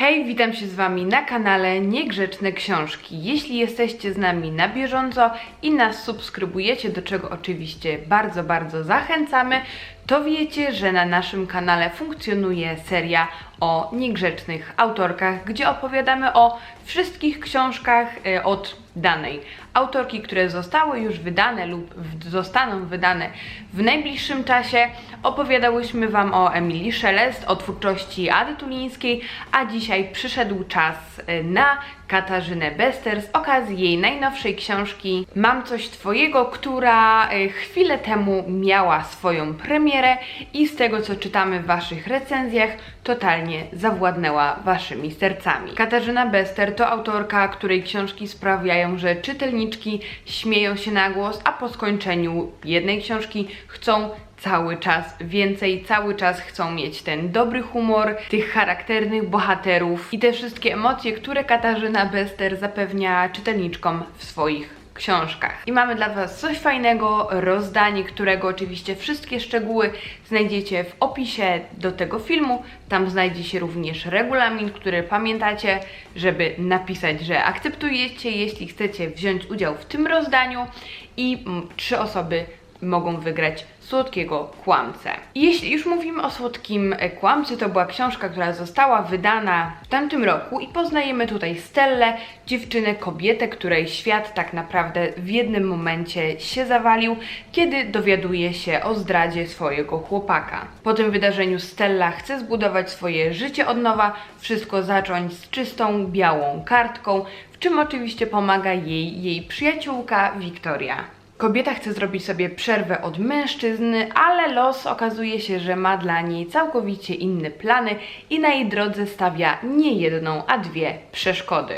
Hej, witam się z Wami na kanale Niegrzeczne Książki. Jeśli jesteście z nami na bieżąco i nas subskrybujecie, do czego oczywiście bardzo, bardzo zachęcamy, to wiecie, że na naszym kanale funkcjonuje seria o niegrzecznych autorkach, gdzie opowiadamy o wszystkich książkach e, od danej autorki, które zostały już wydane lub zostaną wydane w najbliższym czasie. Opowiadałyśmy Wam o Emilii Szelest, o twórczości Ady Tulińskiej, a dzisiaj przyszedł czas e, na Katarzynę Bester z okazji jej najnowszej książki Mam coś Twojego, która e, chwilę temu miała swoją premierę i z tego co czytamy w Waszych recenzjach totalnie zawładnęła Waszymi sercami. Katarzyna Bester to autorka, której książki sprawiają, że czytelniczki śmieją się na głos, a po skończeniu jednej książki chcą cały czas więcej, cały czas chcą mieć ten dobry humor, tych charakternych bohaterów i te wszystkie emocje, które Katarzyna Bester zapewnia czytelniczkom w swoich książkach. I mamy dla Was coś fajnego, rozdanie, którego oczywiście wszystkie szczegóły znajdziecie w opisie do tego filmu. Tam znajdzie się również regulamin, który pamiętacie, żeby napisać, że akceptujecie, jeśli chcecie wziąć udział w tym rozdaniu i trzy osoby mogą wygrać słodkiego kłamcę. Jeśli już mówimy o słodkim e, kłamcy, to była książka, która została wydana w tamtym roku i poznajemy tutaj Stellę, dziewczynę, kobietę, której świat tak naprawdę w jednym momencie się zawalił, kiedy dowiaduje się o zdradzie swojego chłopaka. Po tym wydarzeniu Stella chce zbudować swoje życie od nowa, wszystko zacząć z czystą, białą kartką, w czym oczywiście pomaga jej jej przyjaciółka Wiktoria. Kobieta chce zrobić sobie przerwę od mężczyzny, ale los okazuje się, że ma dla niej całkowicie inne plany i na jej drodze stawia nie jedną, a dwie przeszkody.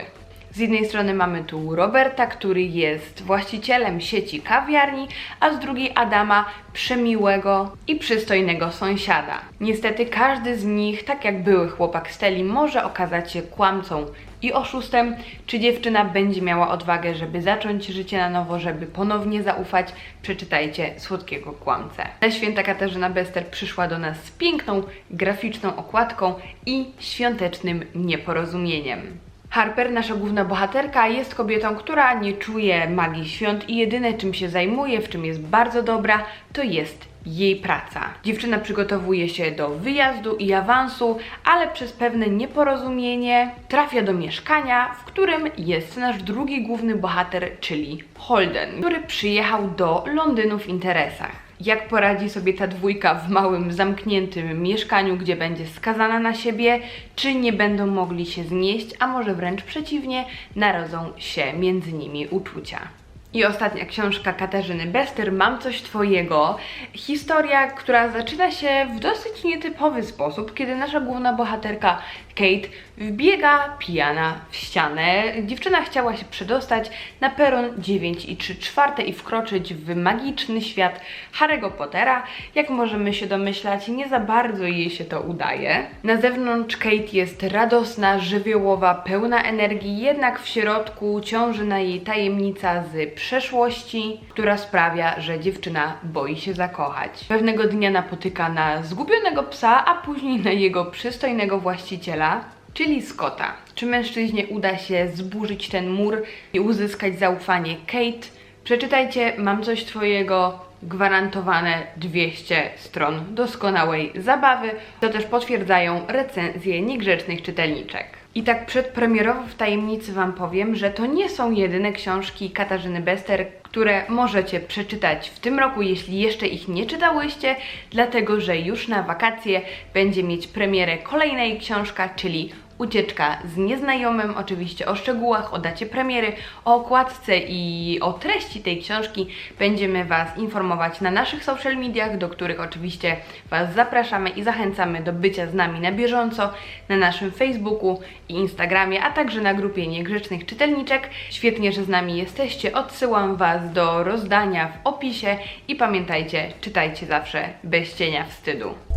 Z jednej strony mamy tu Roberta, który jest właścicielem sieci kawiarni, a z drugiej Adama, przemiłego i przystojnego sąsiada. Niestety każdy z nich, tak jak były chłopak Steli, może okazać się kłamcą i oszustem, czy dziewczyna będzie miała odwagę, żeby zacząć życie na nowo, żeby ponownie zaufać, przeczytajcie Słodkiego Kłamcę. Ta święta Katarzyna Bester przyszła do nas z piękną, graficzną okładką i świątecznym nieporozumieniem. Harper, nasza główna bohaterka, jest kobietą, która nie czuje magii świąt i jedyne czym się zajmuje, w czym jest bardzo dobra, to jest jej praca. Dziewczyna przygotowuje się do wyjazdu i awansu, ale przez pewne nieporozumienie trafia do mieszkania, w którym jest nasz drugi główny bohater, czyli Holden, który przyjechał do Londynu w interesach. Jak poradzi sobie ta dwójka w małym, zamkniętym mieszkaniu, gdzie będzie skazana na siebie? Czy nie będą mogli się znieść, a może wręcz przeciwnie, narodzą się między nimi uczucia? I ostatnia książka Katarzyny Bester, Mam coś Twojego. Historia, która zaczyna się w dosyć nietypowy sposób, kiedy nasza główna bohaterka Kate wbiega pijana w ścianę. Dziewczyna chciała się przedostać na peron 9 i 3 czwarte i wkroczyć w magiczny świat Harry'ego Pottera. Jak możemy się domyślać, nie za bardzo jej się to udaje. Na zewnątrz Kate jest radosna, żywiołowa, pełna energii, jednak w środku ciąży na jej tajemnica z przeszłości, która sprawia, że dziewczyna boi się zakochać. Pewnego dnia napotyka na zgubionego psa, a później na jego przystojnego właściciela, czyli Scotta. Czy mężczyźnie uda się zburzyć ten mur i uzyskać zaufanie Kate? Przeczytajcie, mam coś Twojego, gwarantowane 200 stron doskonałej zabawy. To też potwierdzają recenzje niegrzecznych czytelniczek. I tak przedpremierowo w tajemnicy Wam powiem, że to nie są jedyne książki Katarzyny Bester, które możecie przeczytać w tym roku, jeśli jeszcze ich nie czytałyście, dlatego że już na wakacje będzie mieć premierę kolejna jej książka, czyli Ucieczka z nieznajomym, oczywiście o szczegółach, o dacie premiery, o okładce i o treści tej książki będziemy Was informować na naszych social mediach, do których oczywiście Was zapraszamy i zachęcamy do bycia z nami na bieżąco na naszym Facebooku i Instagramie, a także na grupie Niegrzecznych Czytelniczek. Świetnie, że z nami jesteście. Odsyłam Was do rozdania w opisie i pamiętajcie, czytajcie zawsze bez cienia wstydu.